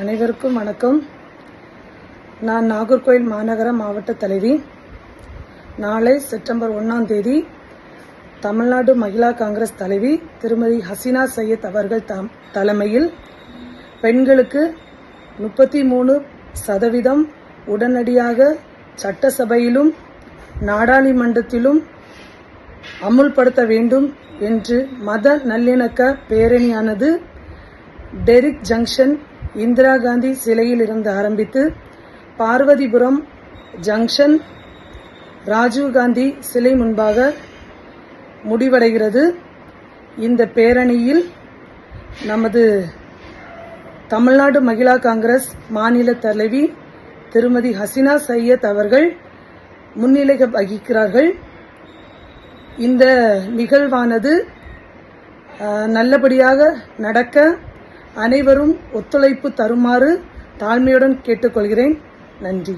அனைவருக்கும் வணக்கம். நான் நாகர்கோயில் மாநகர மாவட்ட தலைவி. நாளை செப்டம்பர் ஒன்றாம் தேதி தமிழ்நாடு மகிழா காங்கிரஸ் தலைவி திருமதி ஹசீனா சையத் அவர்கள் தாம் தலைமையில் பெண்களுக்கு முப்பத்தி மூணு சதவீதம் உடனடியாக சட்டசபையிலும் நாடாளுமன்றத்திலும் அமுல்படுத்த வேண்டும் என்று மத நல்லிணக்க பேரணியானது டெரிக் ஜங்ஷன் இந்திரா காந்தி சிலையில் இருந்து ஆரம்பித்து பார்வதிபுரம் ஜங்ஷன் ராஜீவ் காந்தி சிலை முன்பாக முடிவடைகிறது. இந்த பேரணியில் நமது தமிழ்நாடு மகிழா காங்கிரஸ் மாநில தலைவி திருமதி ஹசினா சையத் அவர்கள் முன்னிலை வகிக்கிறார்கள். இந்த நிகழ்வானது நல்லபடியாக நடக்க அனைவரும் ஒத்துழைப்பு தருமாறு தாழ்மையுடன் கேட்டுக்கொள்கிறேன். நன்றி.